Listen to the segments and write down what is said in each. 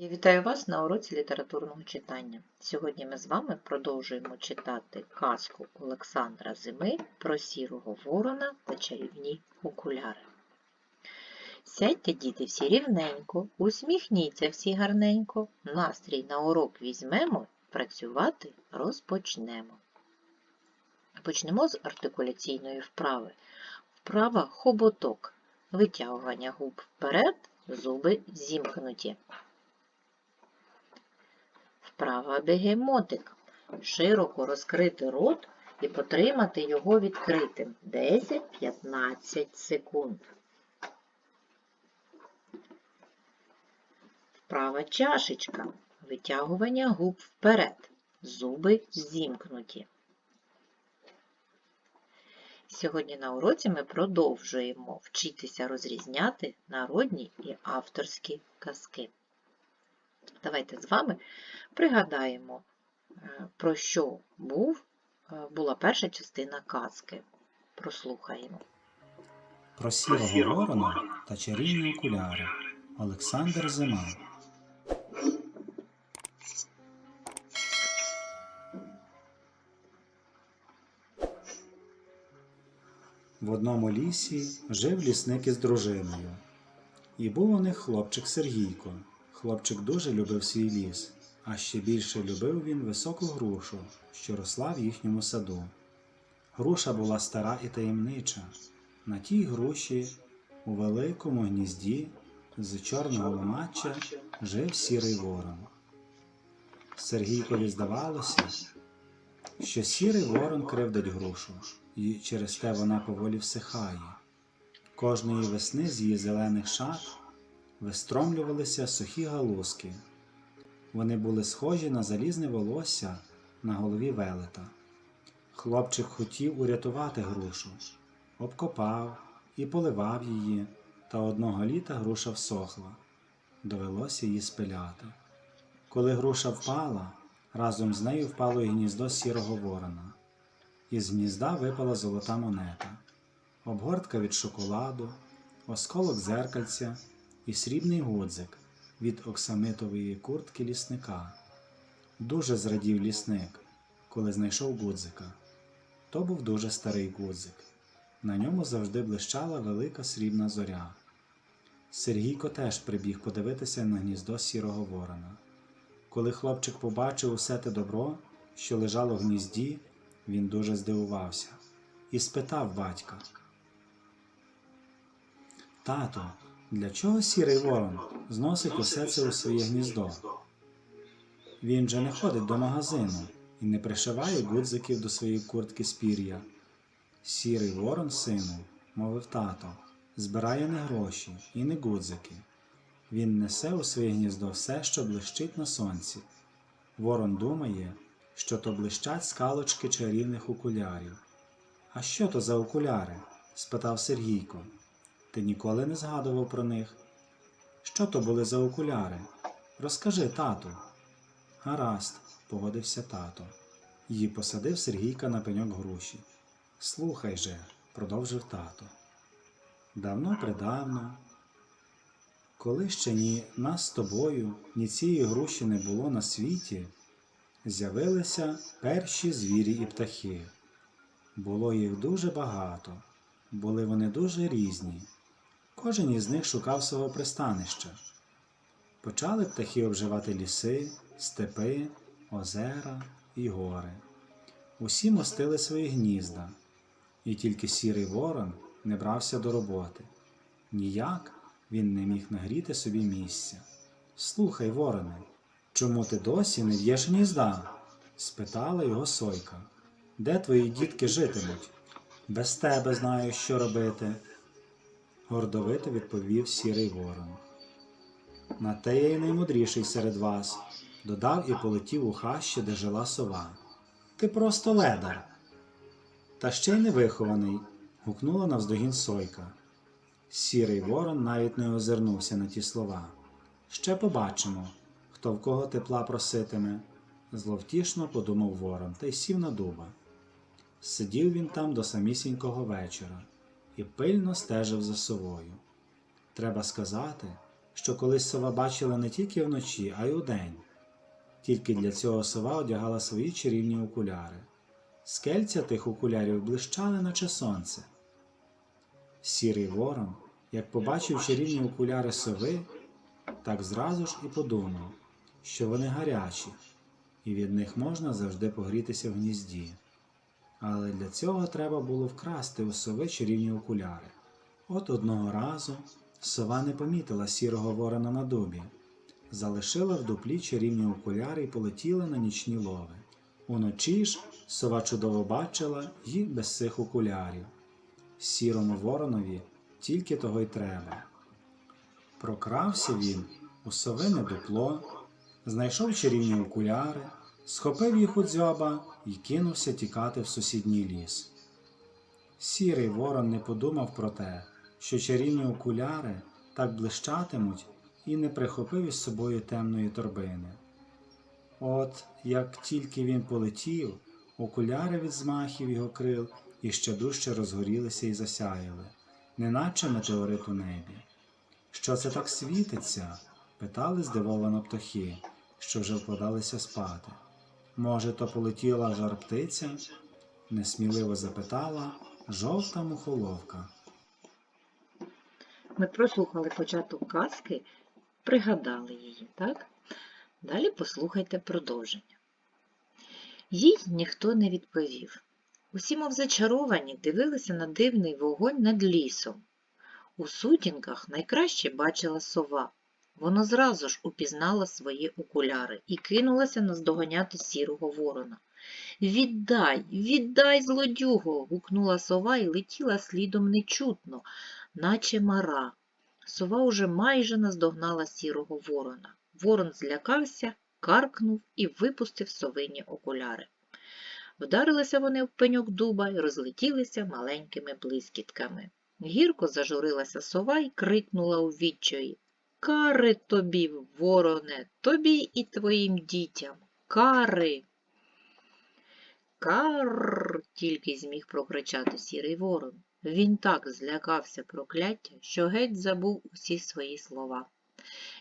Я вітаю вас на уроці літературного читання. Сьогодні ми з вами продовжуємо читати казку Олександра Зими про сірого ворона та чарівні окуляри. Сядьте, діти, всі рівненько, усміхніться всі гарненько, настрій на урок візьмемо, працювати розпочнемо. Почнемо з артикуляційної вправи. Вправа хоботок. Витягування губ вперед, зуби зімкнуті. Вправа бегемотик. Широко розкрити рот і потримати його відкритим 10-15 секунд. Вправа чашечка. Витягування губ вперед. Зуби зімкнуті. Сьогодні на уроці ми продовжуємо вчитися розрізняти народні і авторські казки. Давайте з вами пригадаємо, е, про що був, е, була перша частина казки. Прослухаємо. Про сірого ворона та чарівні окуляри. Олександр Зима. В одному лісі жив лісник із дружиною. І був у них хлопчик Сергійко. Хлопчик дуже любив свій ліс, а ще більше любив він високу грушу, що росла в їхньому саду. Груша була стара і таємнича. На тій груші у великому гнізді з чорного ломача жив сірий ворон. Сергійкові здавалося, що сірий ворон кривдить грушу, і через те вона поволі всихає. Кожної весни з її зелених шат вистромлювалися сухі галузки. Вони були схожі на залізне волосся на голові велета. Хлопчик хотів урятувати грушу, обкопав і поливав її, та одного літа груша всохла. Довелося її спиляти. Коли груша впала, разом з нею впало й гніздо сірого ворона. Із гнізда випала золота монета, обгортка від шоколаду, осколок зеркальця і срібний годзик від оксамитової куртки лісника. Дуже зрадів лісник, коли знайшов гудзика. То був дуже старий гудзик. На ньому завжди блищала велика срібна зоря. Сергійко теж прибіг подивитися на гніздо сірого ворона. Коли хлопчик побачив усе те добро, що лежало в гнізді, він дуже здивувався і спитав батька. Тато, для чого сірий ворон зносить усе це у своє гніздо? Він же не ходить до магазину і не пришиває гудзиків до своєї куртки з пір'я. Сірий ворон, сину, мовив тато, збирає не гроші і не гудзики. Він несе у своє гніздо все, що блищить на сонці. Ворон думає, що то блищать скалочки чарівних окулярів. А що то за окуляри? спитав Сергійко. Ти ніколи не згадував про них? Що то були за окуляри? Розкажи, тату. Гаразд, погодився тато. Її посадив Сергійка на пеньок груші. Слухай же, продовжив тато. Давно придавно, коли ще ні нас з тобою, ні цієї груші не було на світі, з'явилися перші звірі і птахи. Було їх дуже багато, були вони дуже різні. Кожен із них шукав свого пристанища. Почали птахи обживати ліси, степи, озера і гори. Усі мостили свої гнізда, і тільки сірий ворон не брався до роботи. Ніяк він не міг нагріти собі місця. Слухай, вороне, чому ти досі не в'єш гнізда? спитала його сойка. Де твої дітки житимуть? Без тебе знаю, що робити. Гордовито відповів сірий ворон. На те я й наймудріший серед вас, додав і полетів у хащі, де жила сова. Ти просто ледар. Та ще й невихований, гукнула навздогін сойка. Сірий ворон навіть не озирнувся на ті слова. Ще побачимо, хто в кого тепла проситиме, зловтішно подумав ворон та й сів на дуба. Сидів він там до самісінького вечора і пильно стежив за совою. Треба сказати, що колись сова бачила не тільки вночі, а й удень. Тільки для цього сова одягала свої чарівні окуляри. Скельця тих окулярів блищали, наче сонце. Сірий ворон, як побачив чарівні окуляри сови, так зразу ж і подумав, що вони гарячі, і від них можна завжди погрітися в гнізді. Але для цього треба було вкрасти у сови чарівні окуляри. От одного разу сова не помітила сірого ворона на дубі, залишила в дуплі чарівні окуляри і полетіла на нічні лови. Уночі ж сова чудово бачила їх без цих окулярів. Сірому воронові тільки того й треба. Прокрався він у совине дупло, знайшов чарівні окуляри, схопив їх у дзьоба і кинувся тікати в сусідній ліс. Сірий ворон не подумав про те, що чарівні окуляри так блищатимуть, і не прихопив із собою темної торбини. От як тільки він полетів, окуляри від змахів його крил іще дужче розгорілися і засяяли, неначе метеорит у небі. Що це так світиться? питали здивовано птахи, що вже вкладалися спати. Може, то полетіла жар птиця? несміливо запитала жовта мухоловка. Ми прослухали початок казки, пригадали її, так? Далі послухайте продовження. Їй ніхто не відповів. Усі, мов зачаровані, дивилися на дивний вогонь над лісом. У сутінках найкраще бачила сова. Вона зразу ж упізнала свої окуляри і кинулася наздоганяти сірого ворона. Віддай, віддай, злодюго. гукнула сова і летіла слідом нечутно, наче мара. Сова уже майже наздогнала сірого ворона. Ворон злякався, каркнув і випустив совині окуляри. Вдарилися вони в пеньок дуба і розлетілися маленькими блискітками. Гірко зажурилася сова і крикнула у відчаї. Кари тобі, вороне, тобі і твоїм дітям. Кари. Кар. тільки зміг прокричати сірий ворон. Він так злякався прокляття, що геть забув усі свої слова.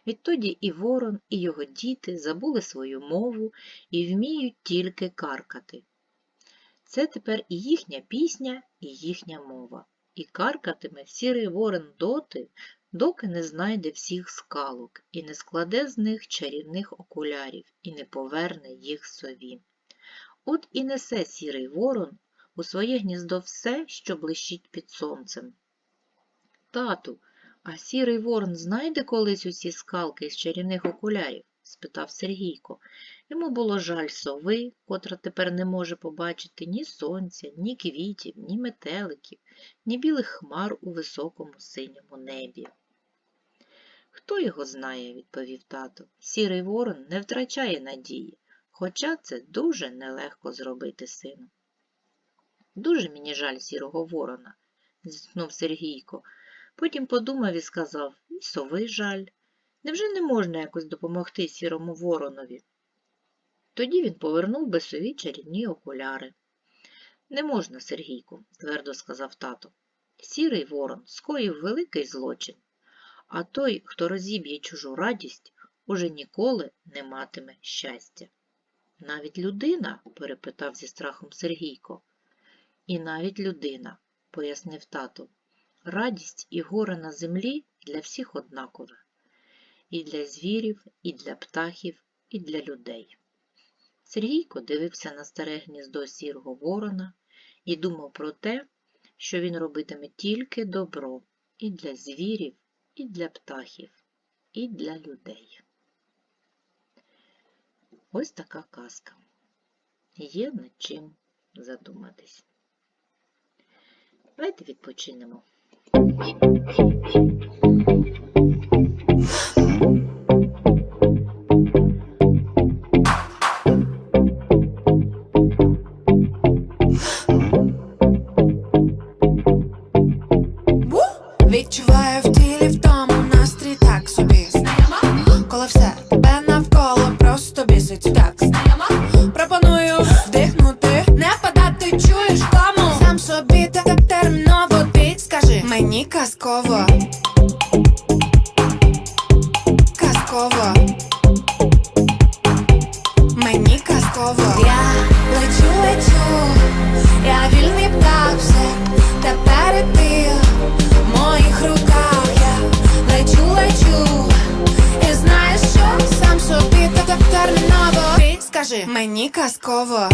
Відтоді і ворон, і його діти забули свою мову і вміють тільки каркати. Це тепер і їхня пісня, і їхня мова. І каркатиме сірий ворон доти, доки не знайде всіх скалок і не складе з них чарівних окулярів і не поверне їх сові. От і несе сірий ворон у своє гніздо все, що блищить під сонцем. Тату, а сірий ворон знайде колись усі скалки з чарівних окулярів? спитав Сергійко. Йому було жаль сови, котра тепер не може побачити ні сонця, ні квітів, ні метеликів, ні білих хмар у високому синьому небі. Хто його знає, відповів тато. Сірий ворон не втрачає надії, хоча це дуже нелегко зробити сину. Дуже мені жаль сірого ворона, зітхнув Сергійко. Потім подумав і сказав, і сови жаль. Невже не можна якось допомогти сірому воронові? Тоді він повернув бесові чарівні окуляри. Не можна, Сергійку, твердо сказав тато. Сірий ворон скоїв великий злочин, а той, хто розіб'є чужу радість, уже ніколи не матиме щастя. Навіть людина? перепитав зі страхом Сергійко. І навіть людина, пояснив тато. Радість і горе на землі для всіх однакове. І для звірів, і для птахів, і для людей. Сергійко дивився на старе гніздо сірого ворона і думав про те, що він робитиме тільки добро і для звірів, і для птахів, і для людей. Ось така казка. Є над чим задуматись. Давайте відпочинемо. Мені казково.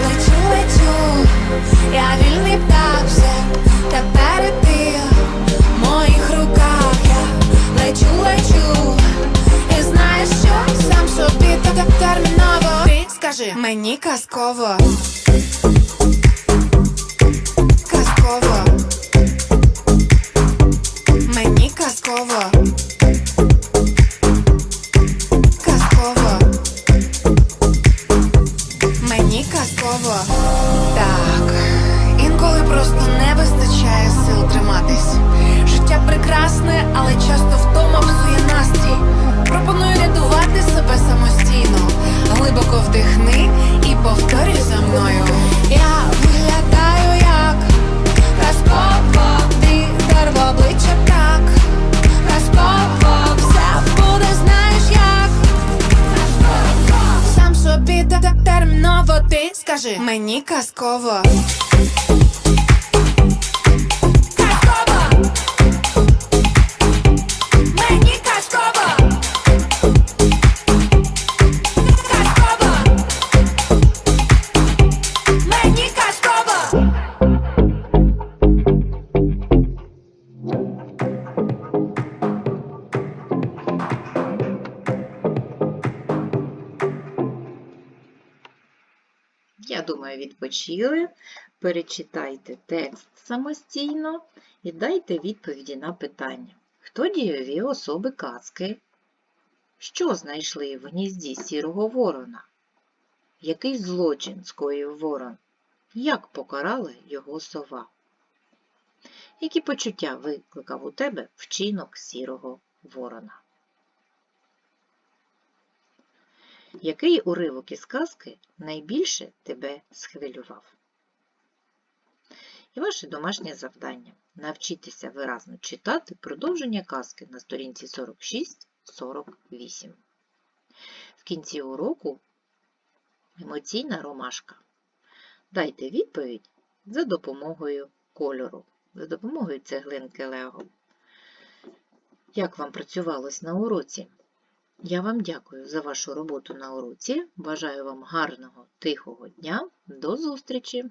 Лечу, лечу, я вільний птах все тепер і ти в моїх руках. Я лечу, лечу, і знаєш що сам собі та так терміново. Ти скажи мені казково. Казково. Мені. Казково. Скажи мені казково. Відпочили. Перечитайте текст самостійно і дайте відповіді на питання. Хто дієві особи казки? Що знайшли в гнізді сірого ворона? Який злочин скоїв ворон? Як покарала його сова? Які почуття викликав у тебе вчинок сірого ворона? Який уривок із казки найбільше тебе схвилював? І ваше домашнє завдання навчитися виразно читати продовження казки на сторінці 46-48. В кінці уроку емоційна ромашка. Дайте відповідь за допомогою кольору, за допомогою цеглинки Лего. Як вам працювалось на уроці? Я вам дякую за вашу роботу на уроці. Бажаю вам гарного, тихого дня. До зустрічі!